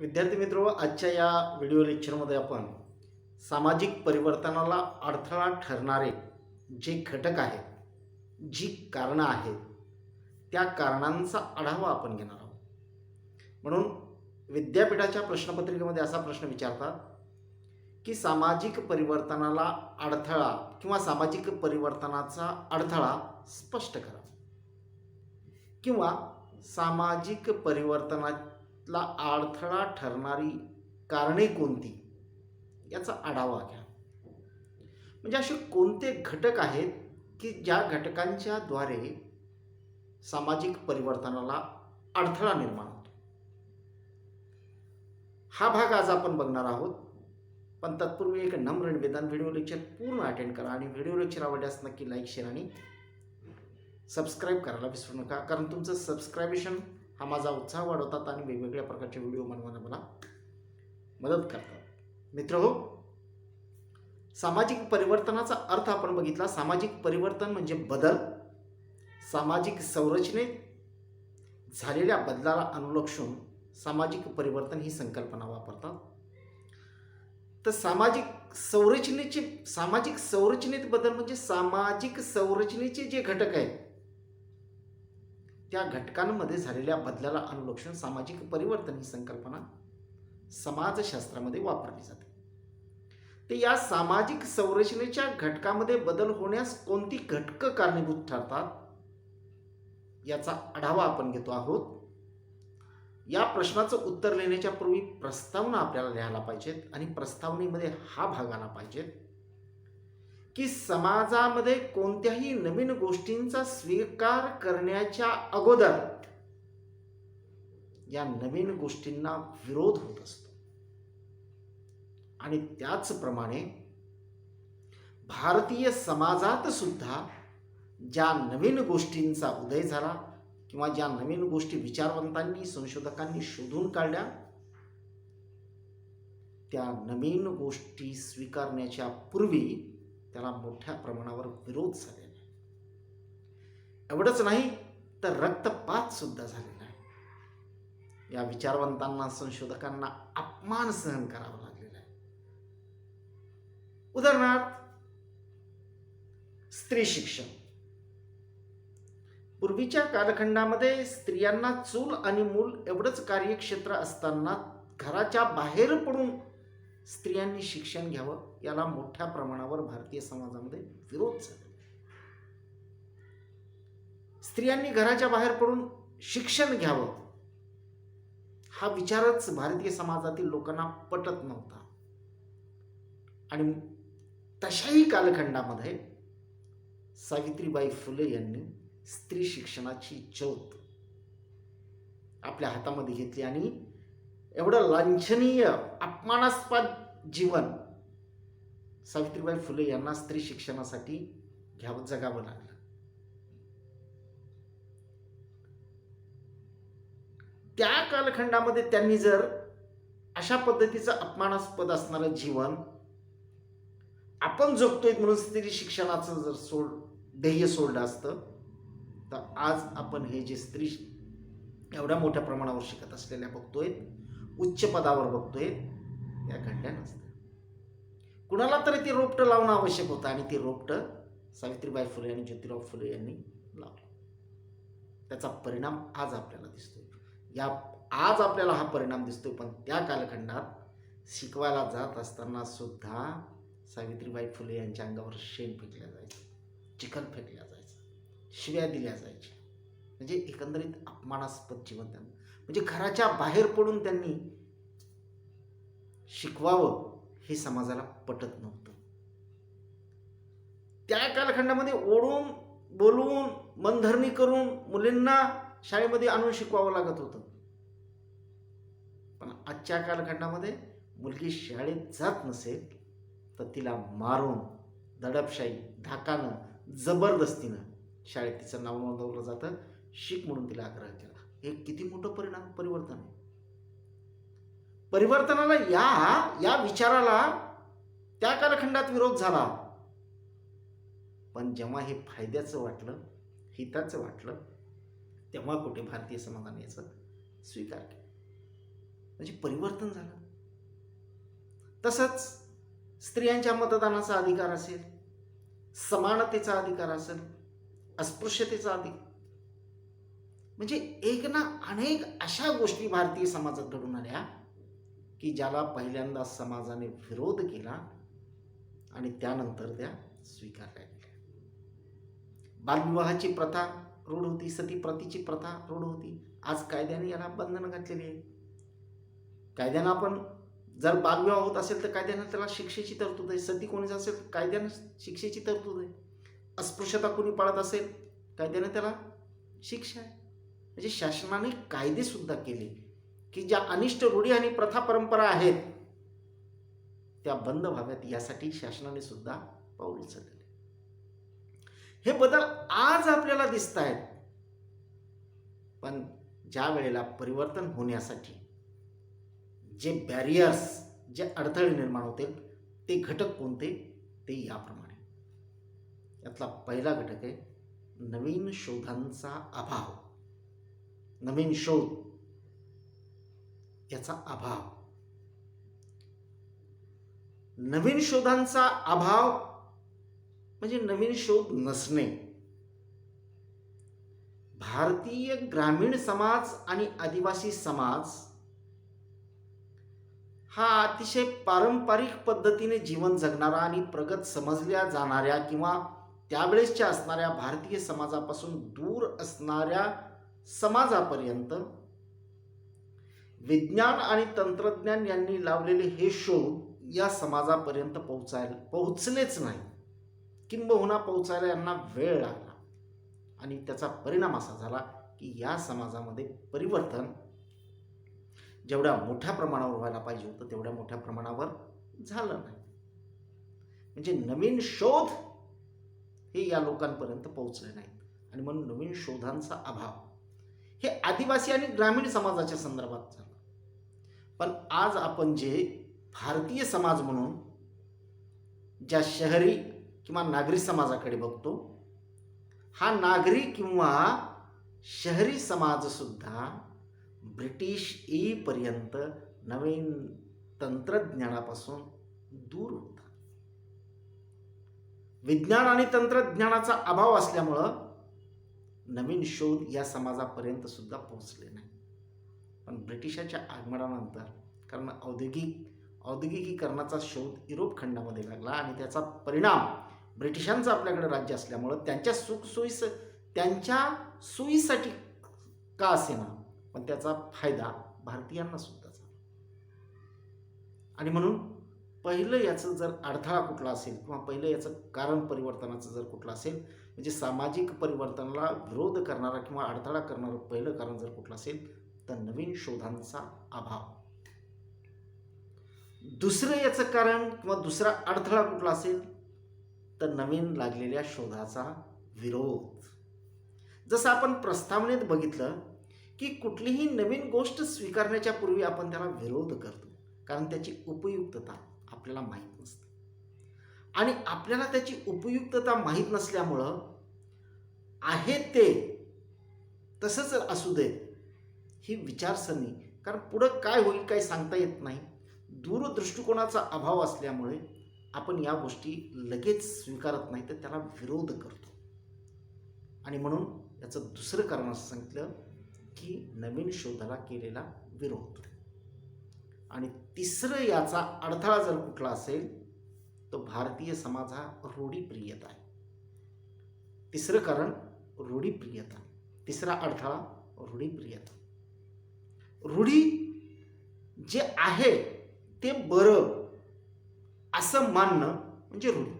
विद्यार्थी मित्र आजच्या या व्हिडिओ लेक्चरमध्ये आपण सामाजिक परिवर्तनाला अडथळा ठरणारे जे घटक आहेत जी कारणं आहेत त्या कारणांचा आढावा आपण घेणार आहोत. म्हणून विद्यापीठाच्या प्रश्नपत्रिकेमध्ये असा प्रश्न विचारतात की सामाजिक परिवर्तनाला अडथळा किंवा सामाजिक परिवर्तनाचा अडथळा स्पष्ट करा. किंवा सामाजिक परिवर्तना ला अडथळा ठरणारी कारणे कोणती? याचा आढावा घ्या. म्हणजे असे कोणते घटक आहेत की ज्या घटकांच्या द्वारे सामाजिक परिवर्तनाला अडथळा निर्माण होतो? हा भाग आज आपण बघणार आहोत. पण तत्पूर्वी एक नम्र निवेदन व्हिडिओ लेक्चर पूर्ण अटेंड करा आणि व्हिडिओ लेक्चर आवडल्यास नक्की लाईक शेअर आणि सबस्क्राईब करायला विसरू नका. कारण तुमचं सबस्क्रायबेशन हा माझा उत्साह वाढवतात आणि वेगवेगळ्या प्रकारचे व्हिडिओ बनवायला मला मदत करतात. मित्र हो सामाजिक परिवर्तनाचा अर्थ आपण बघितला. सामाजिक परिवर्तन म्हणजे बदल. सामाजिक संरचनेत झालेल्या बदलाला अनुलक्षून सामाजिक परिवर्तन ही संकल्पना वापरतात. तर सामाजिक संरचनेचे सामाजिक संरचनेत बदल म्हणजे सामाजिक संरचनेचे जे घटक आहेत त्या घटकांमध्ये झालेल्या बदलाला अनुलक्षण सामाजिक परिवर्तन ही संकल्पना समाजशास्त्रामध्ये वापरली जाते. ते या सामाजिक संरचनेच्या घटकामध्ये बदल होण्यास कोणती घटकं कारणीभूत ठरतात? याचा आढावा आपण घेतो आहोत. या प्रश्नाचं उत्तर लिहिण्याच्या पूर्वी प्रस्तावना आपल्याला लिहायला पाहिजेत आणि प्रस्तावनेमध्ये हा भाग आला पाहिजेत. की समाजामध्ये कोणत्याही नवीन गोष्टींचा स्वीकार करण्याच्या अगोदर या नवीन गोष्टींना विरोध होत असतो. आणि त्याचप्रमाणे भारतीय समाजात सुद्धा ज्या नवीन गोष्टींचा उदय झाला किंवा ज्या नवीन गोष्टी विचारवंतांनी संशोधकांनी शोधून काढल्या त्या नवीन गोष्टी स्वीकारण्याच्या पूर्वी त्याला मोठ्या प्रमाणावर विरोध झालेला आहे. एवढंच नाही तर रक्तपात सुद्धा झालेला आहे. या विचारवंतांना संशोधकांना अपमान सहन करावा लागलेला आहे. उदाहरणार्थ स्त्री शिक्षण. पूर्वीच्या कालखंडामध्ये स्त्रियांना चूल आणि मूल एवढंच कार्यक्षेत्र असताना घराच्या बाहेर पडून स्त्रियांनी शिक्षण घ्यावं याला मोठ्या प्रमाणावर भारतीय समाजामध्ये विरोध झाला. स्त्रियांनी घराच्या बाहेर पडून शिक्षण घ्यावं. हा विचारच भारतीय समाजातील लोकांना पटत नव्हता. आणि तशाही कालखंडामध्ये सावित्रीबाई फुले यांनी स्त्री शिक्षणाची ज्योत आपल्या हातामध्ये घेतली आणि एवढं लांछनीय अपमानास्पद जीवन. सावित्रीबाई फुले यांना स्त्री शिक्षणासाठी घ्यावं जगावं लागलं. त्या कालखंडामध्ये त्यांनी जर अशा पद्धतीचं अपमानास्पद असणारं जीवन आपण जगतोय म्हणून स्त्री शिक्षणाचं जर सोड ध्येय सोडलं असतं तर आज आपण हे जे स्त्री एवढ्या मोठ्या प्रमाणावर शिकत असलेल्या बघतोय उच्च पदावर बघतोय त्या घडल्या नसत्या कुणाला तरी ती रोपटं लावणं आवश्यक होतं आणि ती रोपटं सावित्रीबाई फुले आणि ज्योतिराव फुले यांनी लावलं. त्याचा परिणाम आज आपल्याला दिसतोय. या आज आपल्याला हा परिणाम दिसतोय पण त्या कालखंडात शिकवायला जात असताना सुद्धा सावित्रीबाई फुले यांच्या अंगावर शेण फेकल्या जायचं चिखल फेकल्या जायचं शिव्या दिल्या जायच्या. म्हणजे एकंदरीत अपमानास्पद जीवन त्यांना. म्हणजे घराच्या बाहेर पडून त्यांनी शिकवावं हे समाजाला पटत नव्हतं. त्या कालखंडामध्ये ओढून बोलवून मनधरणी करून मुलींना शाळेमध्ये आणून शिकवावं लागत होतं. पण आजच्या कालखंडामध्ये मुलगी शाळेत जात नसेल तर तिला मारून दडपशाही धाकानं जबरदस्तीनं शाळेत तिचं नाव नोंदवलं जातं. शिक म्हणून तिला आग्रह केला. हे किती मोठं परिणाम परिवर्तन आहे. परिवर्तनाला या या विचाराला त्या कालखंडात विरोध झाला. पण जेव्हा हे फायद्याचं वाटलं हिताचं वाटलं तेव्हा कुठे भारतीय समाजाने याचा स्वीकार केला. म्हणजे परिवर्तन झालं. तसंच स्त्रियांच्या मतदानाचा अधिकार असेल समानतेचा अधिकार असेल अस्पृश्यतेचा अधिकार. म्हणजे एक ना अनेक अशा गोष्टी भारतीय समाजात घडून आल्या की ज्याला पहिल्यांदा समाजाने विरोध केला आणि त्यानंतर त्या स्वीकारल्या गेल्या. बालविवाहाची प्रथा रूढ होती सती प्रतीची प्रथा रूढ होती. आज कायद्याने याला बंधनं घातलेली आहे. कायद्यानं आपण जर बालविवाह होत असेल तर कायद्यानं त्याला शिक्षेची तरतूद आहे. सती कोणीच असेल कायद्यानं शिक्षेची तरतूद आहे. अस्पृश्यता कोणी पाळत असेल कायद्यानं त्याला शिक्षा आहे. म्हणजे शासनाने कायदेसुद्धा केले. की ज्या अनिष्ट रूढी आणि प्रथा परंपरा आहेत त्या बंद व्हाव्यात. यासाठी शासनाने सुद्धा पाऊल उचलले हे बदल आज आपल्याला दिसत आहेत पण ज्या वेळेला परिवर्तन होण्यासाठी जे बॅरियर्स जे अडथळे निर्माण होतील ते घटक कोणते ते याप्रमाणे. यातला पहिला घटक आहे नवीन शोधांचा अभाव. नवीन शोध. याचा अभाव. नवीन शोधांचा अभाव म्हणजे नवीन शोध नसणे. भारतीय ग्रामीण समाज आणि आदिवासी समाज हा अतिशय पारंपरिक पद्धतीने जीवन जगणारा आणि प्रगत समजल्या जाणाऱ्या किंवा त्यावेळेसच्या असणाऱ्या भारतीय समाजापासून दूर असणाऱ्या समाजापर्यंत विज्ञान आणि तंत्रज्ञान यांनी लावलेले हे शोध या समाजापर्यंत पोहोचायला पोहोचलेच नाही. किंबहुना पोहोचायला यांना वेळ लागला. आणि त्याचा परिणाम असा झाला की या समाजामध्ये परिवर्तन जेवढ्या मोठ्या प्रमाणावर व्हायला पाहिजे होतं तेवढ्या मोठ्या प्रमाणावर झालं नाही. म्हणजे नवीन शोध हे या लोकांपर्यंत पोहोचले नाहीत. आणि म्हणून नवीन शोधांचा अभाव. हे आदिवासी आणि ग्रामीण समाजाच्या संदर्भात झालं. पण आज आपण जे भारतीय समाज म्हणून ज्या शहरी किंवा नागरी समाजाकडे बघतो हा नागरी किंवा शहरी समाजसुद्धा ब्रिटिश येईपर्यंत नवीन तंत्रज्ञानापासून दूर होता. विज्ञान आणि तंत्रज्ञानाचा अभाव असल्यामुळं नवीन शोध या समाजापर्यंत सुद्धा पोहोचले नाही. पण ब्रिटिशाच्या आगमनानंतर कारण औद्योगिक औद्योगिकीकरणाचा शोध युरोप खंडामध्ये लागला आणि त्याचा परिणाम ब्रिटिशांचं आपल्याकडे राज्य असल्यामुळं त्यांच्या सुखसोयीस त्यांच्या सोयीसाठी का असेना? पण त्याचा फायदा भारतीयांना सुद्धा झाला. आणि म्हणून पहिलं याचं जर अडथळा कुठला असेल किंवा पहिलं याचं कारण परिवर्तनाचं जर कुठलं असेल म्हणजे सामाजिक परिवर्तनाला विरोध करणारा किंवा अडथळा करणारं पहिलं कारण जर कुठलं असेल तर नवीन शोधांचा अभाव. दुसरं याचं कारण किंवा दुसरा अडथळा कुठला असेल? तर नवीन लागलेल्या शोधाचा विरोध. जसं आपण प्रस्तावनेत बघितलं की कुठलीही नवीन गोष्ट स्वीकारण्याच्या पूर्वी आपण त्याला विरोध करतो. कारण त्याची उपयुक्तता आपल्याला माहीत नसते. आणि आपल्याला त्याची उपयुक्तता माहीत नसल्यामुळं आहे ते तसंच असू दे ही विचारसरणी. कारण पुढं काय होईल काही सांगता येत नाही. दूरदृष्टिकोनाचा अभाव असल्यामुळे आपण या गोष्टी लगेच स्वीकारत नाही तर त्याला विरोध करतो. आणि म्हणून याचं दुसरं कारण असं सांगितलं की नवीन शोधाला केलेला विरोध. आणि तिसरं याचा अडथळा जर कुठला असेल तो भारतीय समाज हा रूढीप्रियता आहे. तिसरं कारण रूढीप्रियता. तिसरा अडथळा रूढीप्रियता. रूढी जे आहे ते बरं असं मानणं म्हणजे रूढी.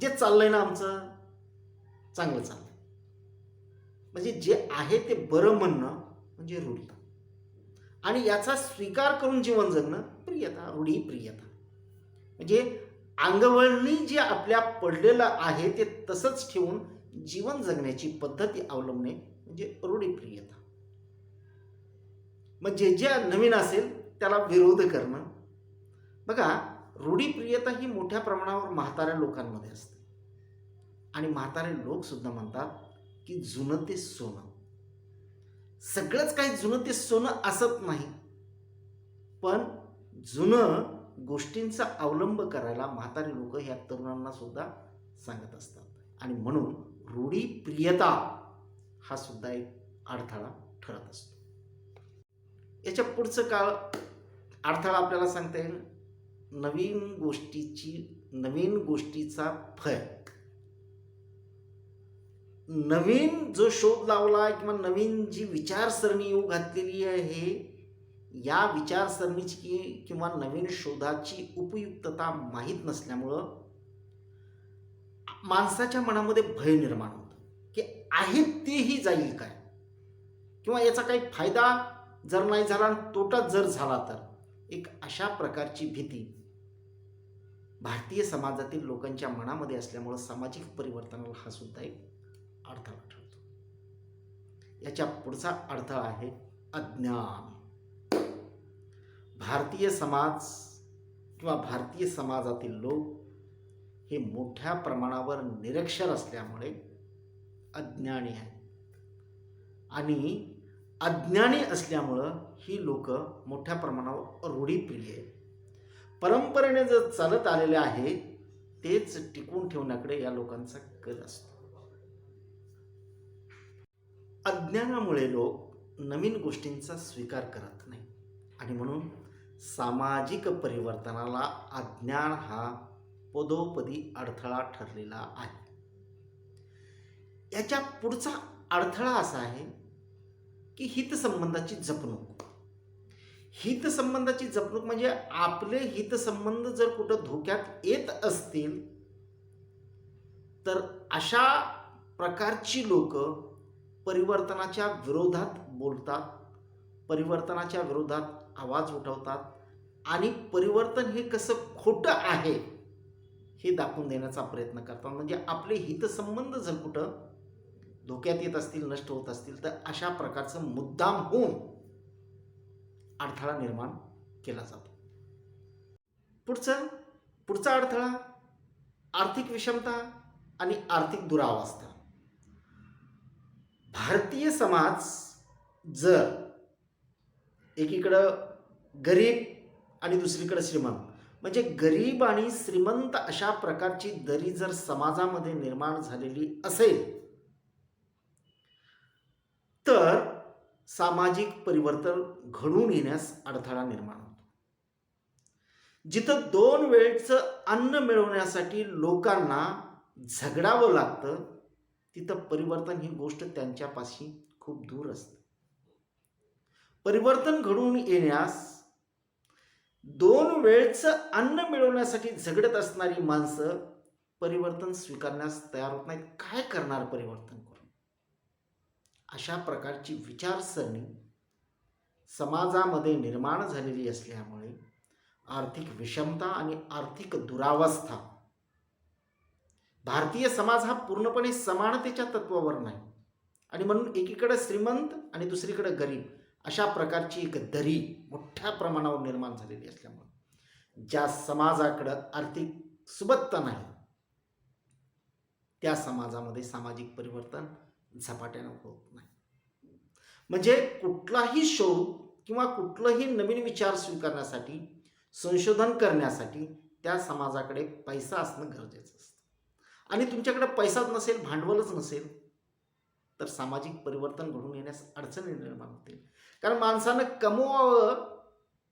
जे चाललंय ना आमचं चांगलं चाललंय. म्हणजे जे आहे ते बरं म्हणणं म्हणजे रूढी. आणि याचा स्वीकार करून जीवन जगणं प्रियता रूढी प्रियता. म्हणजे अंगवळणी जे आपल्या पडलेलं आहे ते तसंच ठेवून जीवन जगण्याची पद्धती अवलंबणे म्हणजे रूढीप्रियता मग जे जे नवीन असेल त्याला विरोध करणं. बघा रूढीप्रियता ही मोठ्या प्रमाणावर म्हाताऱ्या लोकांमध्ये असते. आणि म्हातारे लोकसुद्धा म्हणतात की जुनं ते सोनं. सगळंच काही जुनं ते सोनं असत नाही. पण जुनं गोष्टींचा अवलंब करायला म्हातारे लोक ह्या तरुणांना सुद्धा सांगत असतात. आणि म्हणून रूढीप्रियता हा सुद्धा एक अडथळा ठरत असतो. याच्या पुढचं काळ अडथळा आपल्याला सांगता येईल. नवीन गोष्टीची नवीन गोष्टीचा फळ. नवीन जो शोध लावला किंवा नवीन जी विचारसरणी येऊ घातलेली आहे या विचारसरणीची किंवा नवीन शोधाची उपयुक्तता माहीत नसल्यामुळं माणसाच्या मनामध्ये भय निर्माण होतं. की आहे तेही जाईल काय? किंवा याचा काही फायदा जर नाही झाला आणि तोटा जर झाला तर. एक अशा प्रकारची भीती भारतीय समाजातील लोकांच्या मनामध्ये असल्यामुळं सामाजिक परिवर्तनाला हा सुद्धा एक अडथळा ठरतो. याच्या पुढचा अडथळा आहे अज्ञान. भारतीय समाज किंवा भारतीय समाजातील लोक हे मोठ्या प्रमाणावर निरक्षर असल्यामुळे अज्ञानी आहे आणि अज्ञानी असल्यामुळं ही लोक मोठ्या प्रमाणावर रूढीप्रिय आहे परंपरेने जर चालत आलेले आहे तेच टिकवून ठेवण्याकडे या लोकांचा कल असतो. अज्ञानामुळे लोक नवीन गोष्टींचा स्वीकार करत नाही. आणि म्हणून सामाजिक परिवर्तनाला अज्ञान हा पदोपदी अडथळा ठरलेला आहे. याच्या पुढचा अडथळा असा आहे की हितसंबंधाची जपणूक. हितसंबंधाची जपणूक म्हणजे आपले हितसंबंध जर कुठं धोक्यात येत असतील तर अशा प्रकारची लोक परिवर्तनाच्या विरोधात बोलतात परिवर्तनाच्या विरोधात आवाज उठवतात आणि परिवर्तन हे कसं खोटं आहे हे दाखवून देण्याचा प्रयत्न करतात. म्हणजे आपले हितसंबंध जर कुठं धोक्यात येत असतील नष्ट होत असतील तर अशा प्रकारचं मुद्दाम होऊन अडथळा निर्माण केला जातो. पुढचं पुढचा अडथळा आर्थिक विषमता आणि आर्थिक दुरावस्था. भारतीय समाज जर एकीकडं गरीब आणि दुसरीकडं श्रीमंत म्हणजे गरीब आणि श्रीमंत अशा प्रकारची दरी जर समाजामध्ये निर्माण झालेली असेल तर सामाजिक परिवर्तन घडून येण्यास अडथळा निर्माण होतो. जिथं दोन वेळचं अन्न मिळवण्यासाठी लोकांना झगडावं लागतं तिथं परिवर्तन ही गोष्ट त्यांच्यापाशी खूप दूर असते. परिवर्तन घडून येण्यास दोन वेळचं अन्न मिळवण्यासाठी झगडत असणारी माणसं परिवर्तन स्वीकारण्यास तयार होत नाहीत. काय करणार परिवर्तन अशा प्रकारची विचारसरणी समाजामध्ये निर्माण झालेली असल्यामुळे आर्थिक विषमता आणि आर्थिक दुरावस्था भारतीय समाज हा पूर्णपणे समानतेच्या तत्वावर नाही. आणि म्हणून एकीकडे श्रीमंत आणि दुसरीकडे गरीब अशा प्रकारची एक दरी मोठ्या प्रमाणावर निर्माण झालेली असल्यामुळे ज्या समाजाकडं आर्थिक सुबत्ता नाही त्या समाजामध्ये सामाजिक परिवर्तन झपाट्यानं होत नाही. म्हणजे कुठलाही शोध किंवा कुठलंही नवीन विचार स्वीकारण्यासाठी संशोधन करण्यासाठी त्या समाजाकडे पैसा असणं गरजेचं असतं. आणि तुमच्याकडे पैसाच नसेल भांडवलच नसेल तर सामाजिक परिवर्तन घडून येण्यास अडचणी निर्माण होतील. कारण माणसानं कमवावं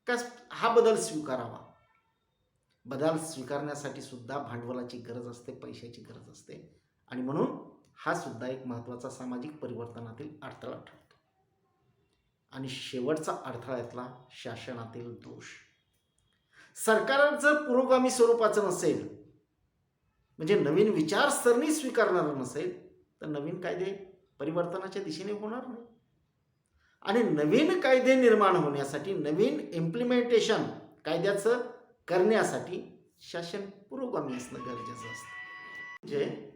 का हा बदल स्वीकारावा? बदल स्वीकारण्यासाठी सुद्धा भांडवलाची गरज असते पैशाची गरज असते. आणि म्हणून हा सुद्धा एक महत्त्वाचा सामाजिक परिवर्तनातील अडथळा ठरतो. आणि शेवटचा अडथळा यातला शासनातील दोष. सरकार जर पुरोगामी स्वरूपाचं नसेल म्हणजे नवीन विचारसरणी स्वीकारणारं नसेल तर नवीन कायदे परिवर्तनाच्या दिशेने होणार नाही. आणि नवीन कायदे निर्माण होण्यासाठी नवीन इम्प्लिमेंटेशन कायद्याचं करण्यासाठी शासन पुरोगामी असणं गरजेचं असतं. म्हणजे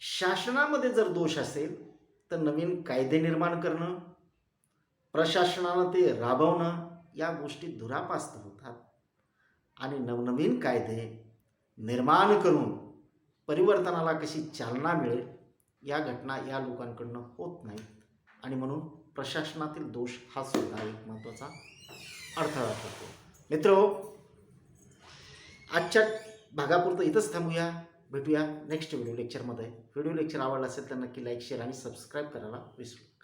शासनामध्ये जर दोष असेल तर नवीन कायदे निर्माण करणं प्रशासनानं ते राबवणं या गोष्टी दुरापास्त होतात. आणि नवनवीन कायदे निर्माण करून परिवर्तनाला कशी चालना मिळेल या घटना या लोकांकडनं होत नाहीत. आणि म्हणून प्रशासनातील दोष हा सुद्धा एक महत्त्वाचा अडथळा ठरतो. मित्र हो, आजच्या भागापुरतं इथंच थांबूया. भेटूया नेक्स्ट व्हिडिओ लेक्चरमध्ये व्हिडिओ लेक्चर आवडला असेल तर नक्की लाईक शेअर आणि सबस्क्राईब करायला विसरू